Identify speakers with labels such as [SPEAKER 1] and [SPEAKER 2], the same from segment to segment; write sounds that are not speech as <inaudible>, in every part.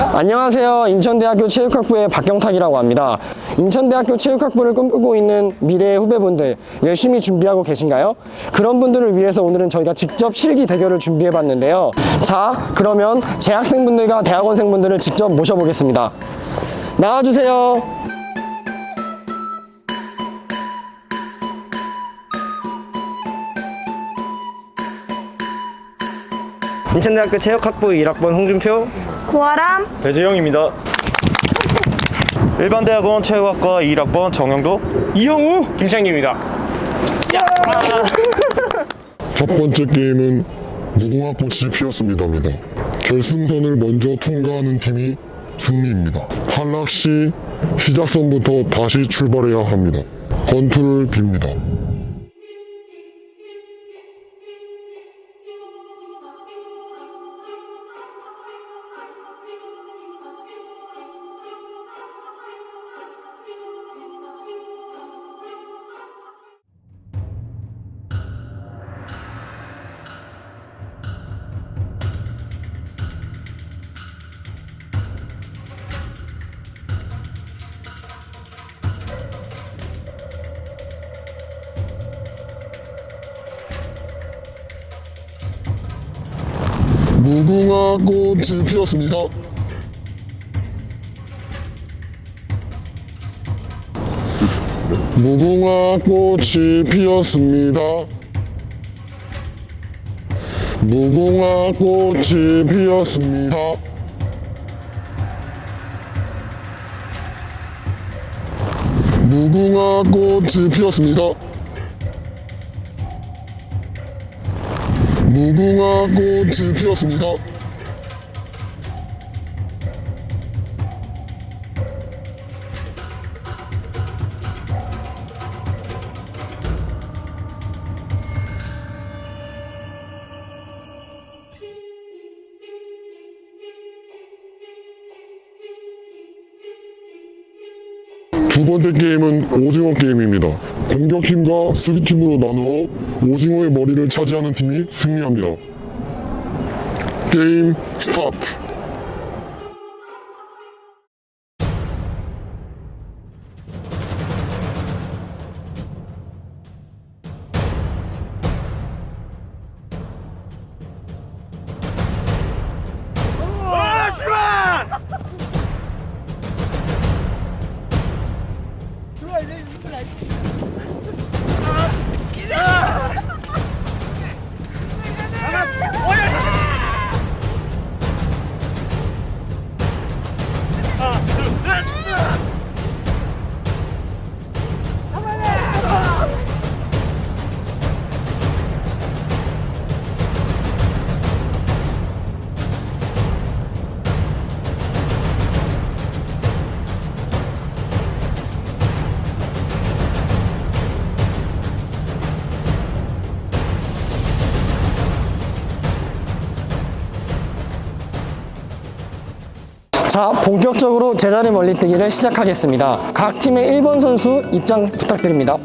[SPEAKER 1] 안녕하세요. 인천대학교 체육학부의 박경탁이라고 합니다. 인천대학교 체육학부를 꿈꾸고 있는 미래의 후배분들 열심히 준비하고 계신가요? 그런 분들을 위해서 오늘은 저희가 직접 실기 대결을 준비해 봤는데요. 자, 그러면 재학생분들과 대학원생분들을 직접 모셔보겠습니다. 나와주세요.
[SPEAKER 2] 인천대학교 체육학부 1학번 홍준표
[SPEAKER 3] 고아람
[SPEAKER 4] 배재영입니다. 일반대학원 체육학과 1학번 정영도
[SPEAKER 2] 이형우
[SPEAKER 4] 김창기입니다.
[SPEAKER 5] 첫 번째 게임은 무궁화 꽃이 피었습니다입니다. 결승선을 먼저 통과하는 팀이 승리입니다. 탈락 시 시작선부터 다시 출발해야 합니다. 권투를 빕니다. 꽃이 피었습니다. 무궁화 꽃이 피었습니다. 무궁화 꽃이 피었습니다. 무궁화 꽃이 피었습니다. 무궁화 꽃이 피었습니다. 번째 게임은 오징어 게임입니다. 공격팀과 수비팀으로 나누어 오징어의 머리를 차지하는 팀이 승리합니다. 게임 스타트!
[SPEAKER 1] 자, 본격적으로 제자리 멀리뛰기를 시작하겠습니다. 각 팀의 1번 선수 입장 부탁드립니다.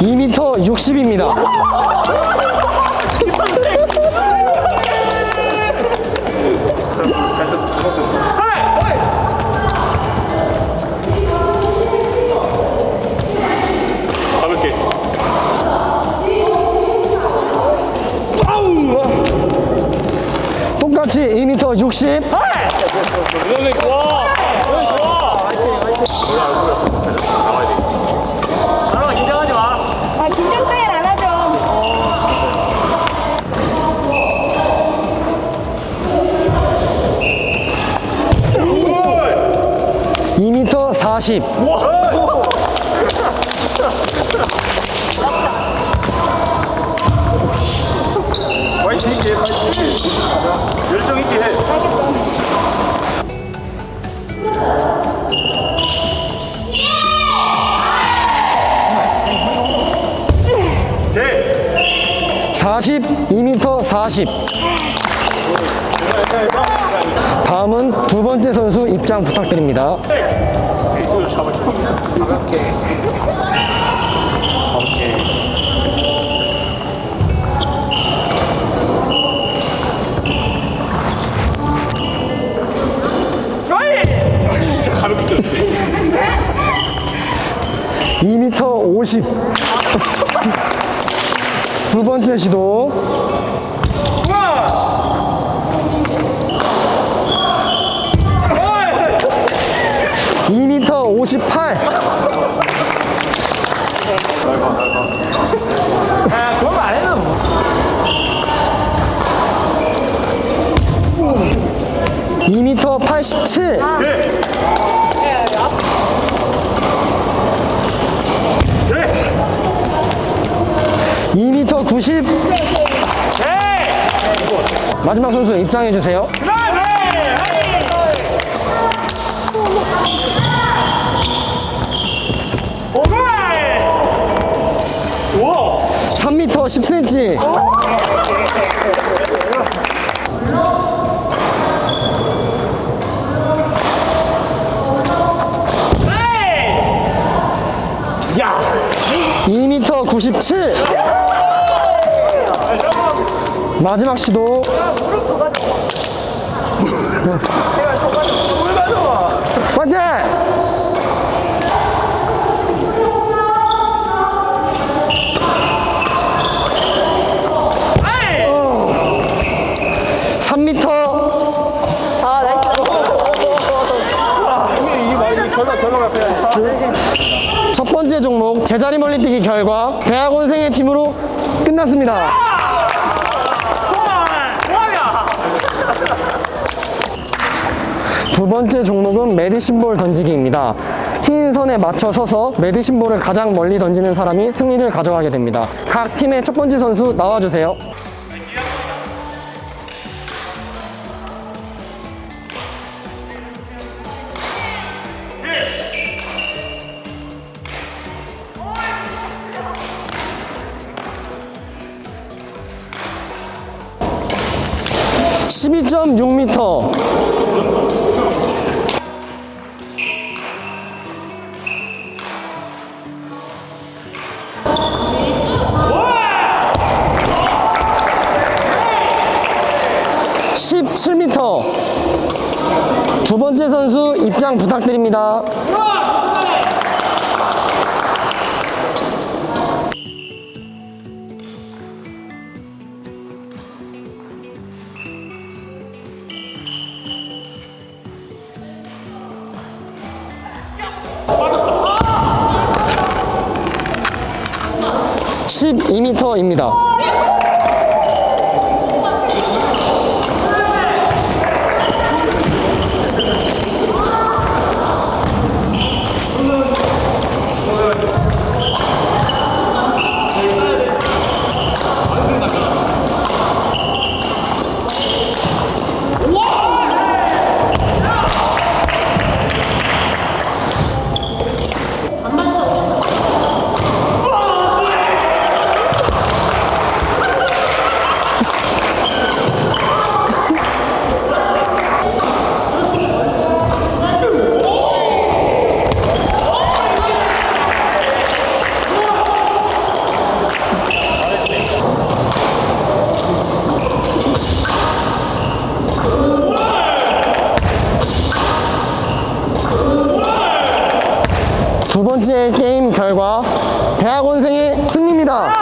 [SPEAKER 1] (2m 60입니다) 40
[SPEAKER 4] 화이팅 있게 화이팅. 열정 있게 해. 네.
[SPEAKER 1] 40 2m 40
[SPEAKER 4] 자, 자, 자.
[SPEAKER 1] 다음은 두 번째 선수 입장 부탁드립니다.
[SPEAKER 4] 가볍게 떴는데
[SPEAKER 1] 2m 50. 두 번째 시도. 58.
[SPEAKER 4] 아, 그런 거안 해도 87.
[SPEAKER 1] 이 미터 90. 아. 예. 예. 예. 마지막 선수 입장해 주세요.
[SPEAKER 4] 그다음에! 네, 네.
[SPEAKER 1] 3m 10cm.
[SPEAKER 4] 야
[SPEAKER 1] 2m 97. 마지막 시도. 파이팅! 종목 제자리 멀리뛰기 결과 대학원생의 팀으로 끝났습니다. 두 번째 종목은 메디신볼 던지기입니다. 흰 선에 맞춰 서서 메디신볼을 가장 멀리 던지는 사람이 승리를 가져가게 됩니다. 각 팀의 첫 번째 선수 나와주세요. (12.6m) (17m) 두 번째 선수 입장 부탁드립니다. (12m입니다) 두 번째 게임 결과 대학원생의 승리입니다.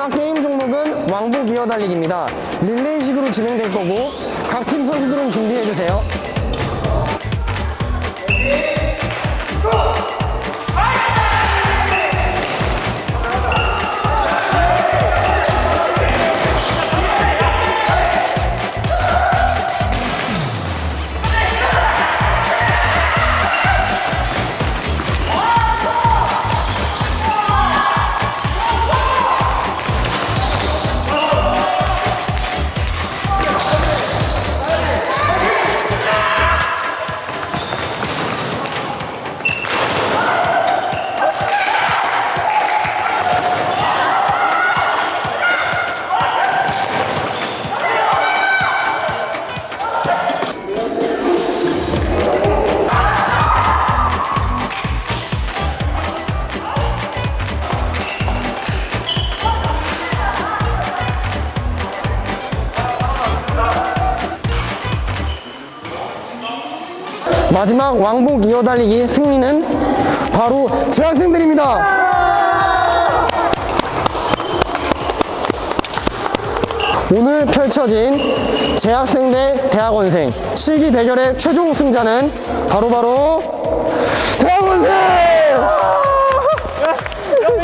[SPEAKER 1] 마지막 게임 종목은 왕복 이어 달리기입니다. 릴레이식으로 진행될 거고 각 팀 선수들은 준비해 주세요. 마지막 왕복 이어달리기 승리는 바로 재학생들입니다. 오늘 펼쳐진 재학생 대 대학원생 실기 대결의 최종 승자는 바로바로 대학원생!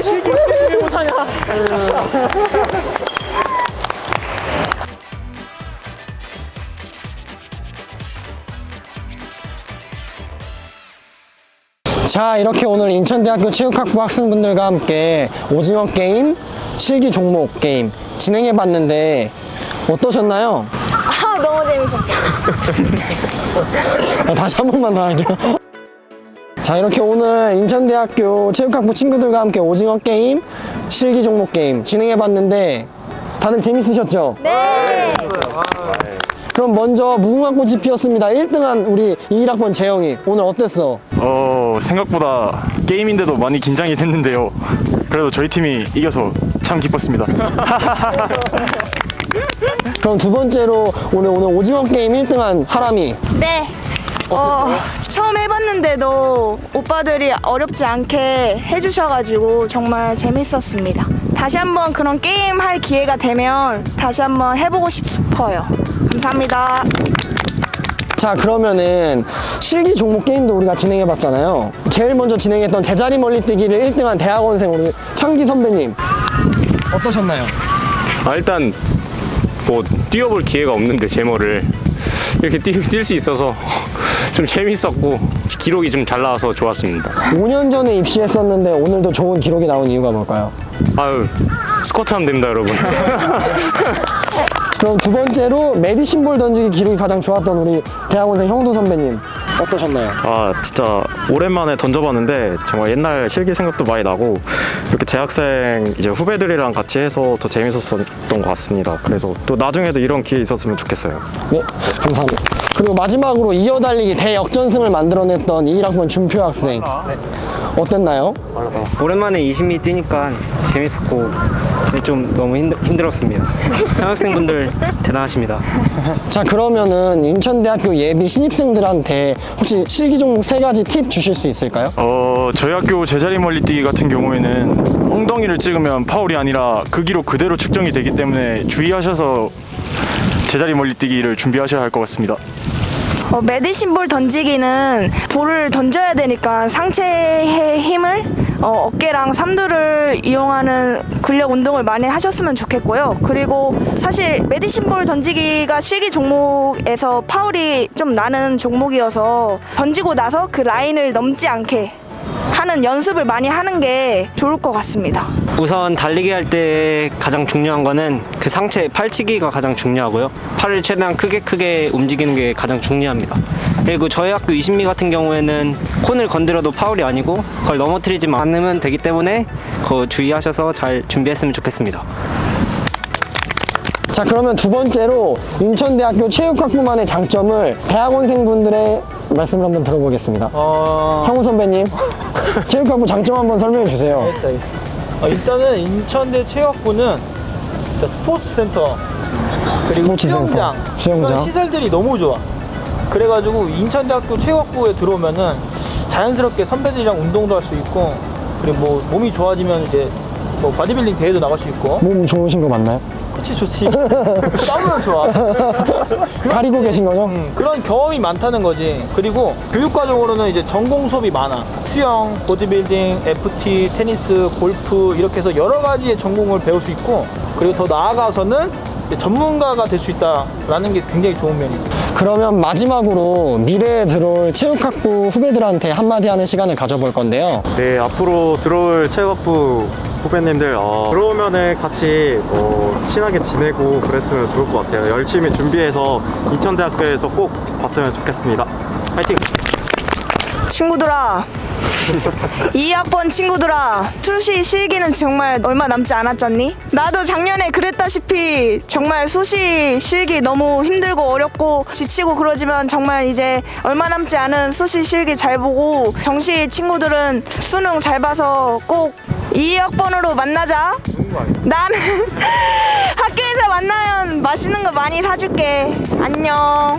[SPEAKER 4] 실기 실기 못하냐?
[SPEAKER 1] 자 이렇게 오늘 인천대학교 체육학부 학생분들과 함께 오징어 게임 실기 종목 게임 진행해 봤는데 어떠셨나요?
[SPEAKER 3] 아, 너무 재밌었어요.
[SPEAKER 1] 아, 다시 한 번만 더 할게요. 자 이렇게 오늘 인천대학교 체육학부 친구들과 함께 오징어 게임 실기 종목 게임 진행해 봤는데 다들 재밌으셨죠?
[SPEAKER 3] 네.
[SPEAKER 1] 그럼 먼저 무궁화꽃이 피었습니다 1등한 우리 21학번 재영이 오늘 어땠어?
[SPEAKER 6] 어 생각보다 게임인데도 많이 긴장이 됐는데요. 그래도 저희 팀이 이겨서 참 기뻤습니다. <laughs>
[SPEAKER 1] 그럼 두 번째로 오늘 오늘 오징어 게임 1등한 하람이
[SPEAKER 3] 네. 어, 처음 해봤는데도 오빠들이 어렵지 않게 해주셔가지고 정말 재밌었습니다. 다시 한번 그런 게임 할 기회가 되면 다시 한번 해보고 싶어요. 감사합니다.
[SPEAKER 1] 자 그러면은 실기 종목 게임도 우리가 진행해 봤잖아요 제일 먼저 진행했던 제자리 멀리뛰기를 1등한 대학원생 우리 창기 선배님 어떠셨나요?
[SPEAKER 7] 아, 일단 뭐 뛰어볼 기회가 없는데 제모를 이렇게 뛸 수 있어서 좀 재밌었고 기록이 좀 잘 나와서 좋았습니다.
[SPEAKER 1] 5년 전에 입시했었는데 오늘도 좋은 기록이 나온 이유가 뭘까요?
[SPEAKER 7] 아유 스쿼트 하면 됩니다, 여러분. <laughs>
[SPEAKER 1] 그럼 두 번째로 메디신볼 던지기 기록이 가장 좋았던 우리 대학원생 형도 선배님 어떠셨나요?
[SPEAKER 6] 아 진짜 오랜만에 던져봤는데 정말 옛날 실기 생각도 많이 나고 이렇게 재학생 이제 후배들이랑 같이 해서 더 재밌었던 것 같습니다. 그래서 또 나중에도 이런 기회 있었으면 좋겠어요.
[SPEAKER 1] 네 감사합니다 그리고 마지막으로 이어달리기 대역전승을 만들어냈던 21학번 준표 학생 어땠나요?
[SPEAKER 2] 오랜만에 20미 뛰니까 재밌었고 좀 너무 힘들, 힘들었습니다. 장학생분들 대단하십니다.
[SPEAKER 1] 자 그러면은 인천대학교 예비 신입생들한테 혹시 실기 종목 세 가지 팁 주실 수 있을까요?
[SPEAKER 6] 어 저희 학교 제자리 멀리뛰기 같은 경우에는 엉덩이를 찍으면 파울이 아니라 그 기록 그대로 측정이 되기 때문에 주의하셔서 제자리 멀리뛰기를 준비하셔야 할 것 같습니다.
[SPEAKER 3] 어, 메디신볼 던지기는 볼을 던져야 되니까 상체의 힘을 어, 어깨랑 삼두를 이용하는 근력 운동을 많이 하셨으면 좋겠고요. 그리고 사실 메디신볼 던지기가 실기 종목에서 파울이 좀 나는 종목이어서 던지고 나서 그 라인을 넘지 않게 하는 연습을 많이 하는 게 좋을 것 같습니다.
[SPEAKER 2] 우선 달리기 할 때 가장 중요한 거는 그 상체 팔치기가 가장 중요하고요. 팔을 최대한 크게 크게 움직이는 게 가장 중요합니다. 그리고 저희 학교 20미 같은 경우에는 콘을 건드려도 파울이 아니고 그걸 넘어뜨리지 않으면 되기 때문에 그거 주의하셔서 잘 준비했으면 좋겠습니다.
[SPEAKER 1] 자 그러면 두 번째로 인천대학교 체육학부만의 장점을 대학원생분들의 말씀을 한번 들어보겠습니다. 형우 선배님 <laughs> 체육학부 장점 한번 설명해 주세요.
[SPEAKER 4] 어, 일단은 인천대 체육부는 스포츠 센터 그리고
[SPEAKER 1] 스포츠
[SPEAKER 4] 수영장
[SPEAKER 1] 수영장.
[SPEAKER 4] 이런 시설들이 너무 좋아. 그래가지고 인천대학교 체육부에 들어오면은 자연스럽게 선배들이랑 운동도 할 수 있고 그리고 뭐 몸이 좋아지면 이제 뭐 바디빌딩 대회도 나갈 수 있고
[SPEAKER 1] 몸 좋으신 거 맞나요?
[SPEAKER 4] 그치 좋지 싸우면 좋아
[SPEAKER 1] 가리고 계신 거죠?
[SPEAKER 4] 음, 그런 경험이 많다는 거지. 그리고 교육과정으로는 이제 전공 수업이 많아. 수영, 보디빌딩, FT, 테니스, 골프 이렇게 해서 여러 가지의 전공을 배울 수 있고 그리고 더 나아가서는 전문가가 될 수 있다라는 게 굉장히 좋은 면이죠.
[SPEAKER 1] 그러면 마지막으로 미래에 들어올 체육학부 후배들한테 한마디 하는 시간을 가져볼 건데요
[SPEAKER 6] 네, 앞으로 들어올 체육학부 후배님들 어, 들어오면은 같이 어, 친하게 지내고 그랬으면 좋을 것 같아요. 열심히 준비해서 인천대학교에서 꼭 봤으면 좋겠습니다. 파이팅!
[SPEAKER 3] 친구들아 2학번 친구들아 수시 실기는 정말 얼마 남지 않았잖니? 나도 작년에 그랬다시피 정말 수시 실기 너무 힘들고 어렵고 지치고 그러지만 정말 이제 얼마 남지 않은 수시 실기 잘 보고 정시 친구들은 수능 잘 봐서 꼭 2학번으로 만나자. 나는 <laughs> 학교에서 만나면 맛있는 거 많이 사줄게. 안녕.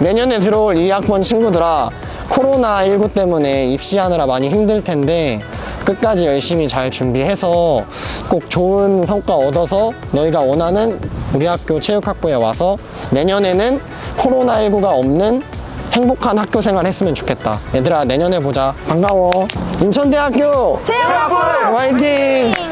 [SPEAKER 1] 내년에 들어올 2학번 친구들아 코로나19 때문에 입시하느라 많이 힘들 텐데 끝까지 열심히 잘 준비해서 꼭 좋은 성과 얻어서 너희가 원하는 우리 학교 체육학부에 와서 내년에는 코로나19가 없는 행복한 학교 생활 했으면 좋겠다. 얘들아 내년에 보자. 반가워. 인천대학교 체육학부 화이팅!